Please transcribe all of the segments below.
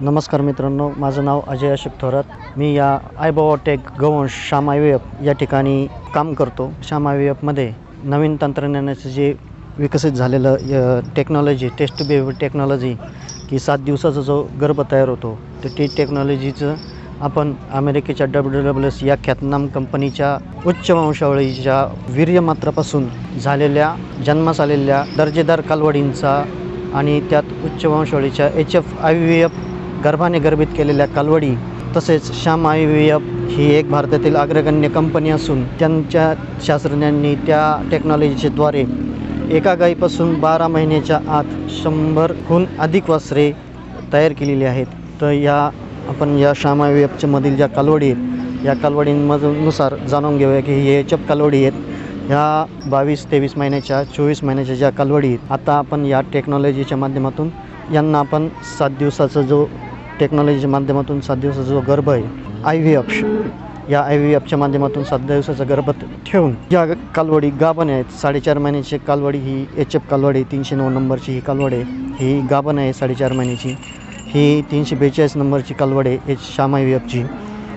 नमस्कार मित्रांनो माझं नाव अजय अशोक थोरात. मी या आयबायोटेक गवंश श्याम या ठिकाणी काम करतो. श्याम नवीन तंत्रज्ञानाचं जे विकसित झालेलं य टेक्नॉलॉजी टेस्ट बेबी टेक्नॉलॉजी की सात दिवसाचा जो गर्भ तयार होतो तर ती टेक्नॉलॉजीचं आपण अमेरिकेच्या डब्ल्यू डब्ल्यू एस या ख्यातनाम कंपनीच्या उच्च वंशावळीच्या वीर्यमात्रापासून झालेल्या जन्मास आलेल्या दर्जेदार कालवडींचा आणि त्यात उच्च वंशावळीच्या H F I V F गर्भाने गर्भित केलेल्या कालवडी तसेच श्याम आय व्ही एफ ही एक भारतातील अग्रगण्य कंपनी असून त्यांच्या शास्त्रज्ञांनी त्या टेक्नॉलॉजीद्वारे एका गाईपासून बारा महिन्याच्या आत शंभरहून अधिक वासरे तयार केलेली आहेत. तर या आपण या श्याम आय व्ही एफच्यामधील ज्या कालवडी आहेत या कालवडींमधूनुसार जाणून घेऊया की हे एच एफ कालवडी आहेत. ह्या बावीस तेवीस महिन्याच्या चोवीस महिन्याच्या ज्या कालवडी आहेत आता आपण या टेक्नॉलॉजीच्या माध्यमातून यांना आपण सात दिवसाचा जो टेक्नॉलॉजीच्या माध्यमातून सात दिवसाचा जो गर्भ आहे आय व्ही एफ या आय व्ही एफच्या माध्यमातून सात दिवसाचा गर्भ ठेवून या कालवडी गाभण आहेत. साडेचार महिन्याची कालवडी ही एच एफ कालवडी तीनशे नऊ नंबरची ही कालवडे आहे. ही गाभण आहे साडेचार महिन्याची. ही तीनशे बेचाळीस नंबरची कालवडे आहे एच श्याम आय व्ही एफची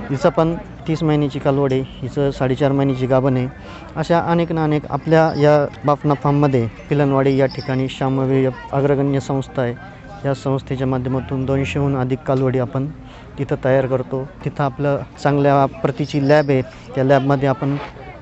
हिचं पण तीस महिन्याची कालवडे आहे हिचं साडेचार महिन्याची गाभण आहे. अशा अनेक ना अनेक आपल्या या बाफना फार्ममध्ये पिलनवाडी या ठिकाणी श्याम आय व्ही एफ अग्रगण्य संस्था आहे. या संस्थेच्या माध्यमातून दोनशेहून अधिक कालवडी आपण तिथं तयार करतो. तिथं आपलं चांगल्या प्रतीची लॅब आहे. त्या लॅबमध्ये आपण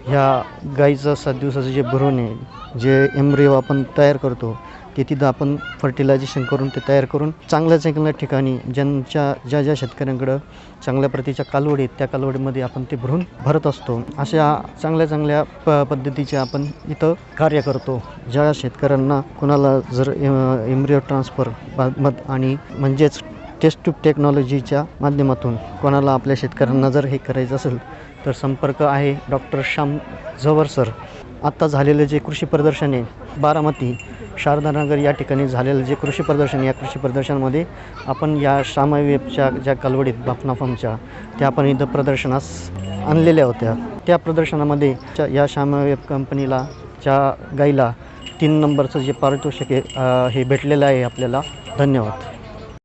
ह्या गाईचं सात दिवसाचं जे भरून आहे जे एम्ब्रिओ आपण तयार करतो ते तिथं आपण फर्टिलायझेशन करून ते तयार करून चांगल्या चांगल्या ठिकाणी ज्यांच्या ज्या ज्या शेतकऱ्यांकडं चांगल्या प्रतीच्या कालवडी आहेत त्या कालवडीमध्ये आपण ते भरून भरत असतो. अशा चांगल्या चांगल्या प पद्धतीचे आपण इथं कार्य करतो. ज्या शेतकऱ्यांना कोणाला जर एम्ब्रिओ ट्रान्सफर आणि म्हणजेच टेस्ट ट्यूब टेक्नॉलॉजीच्या माध्यमातून कोणाला आपल्या शेतकऱ्यांना जर हे करायचं असेल तर संपर्क आहे डॉक्टर श्याम झवर सर. आत्ता झालेलं जे कृषी प्रदर्शन आहे बारामती शारदानगर या ठिकाणी झालेलं जे कृषी प्रदर्शन या कृषी प्रदर्शनामध्ये आपण या श्यामावेबच्या ज्या कालवडीत बाफना त्या आपण इथं प्रदर्शनास आणलेल्या होत्या. त्या प्रदर्शनामध्ये च्या- या श्यामावेब कंपनीला च्या गाईला तीन नंबरचं जे पारितोषिक हे भेटलेलं आहे आपल्याला. धन्यवाद.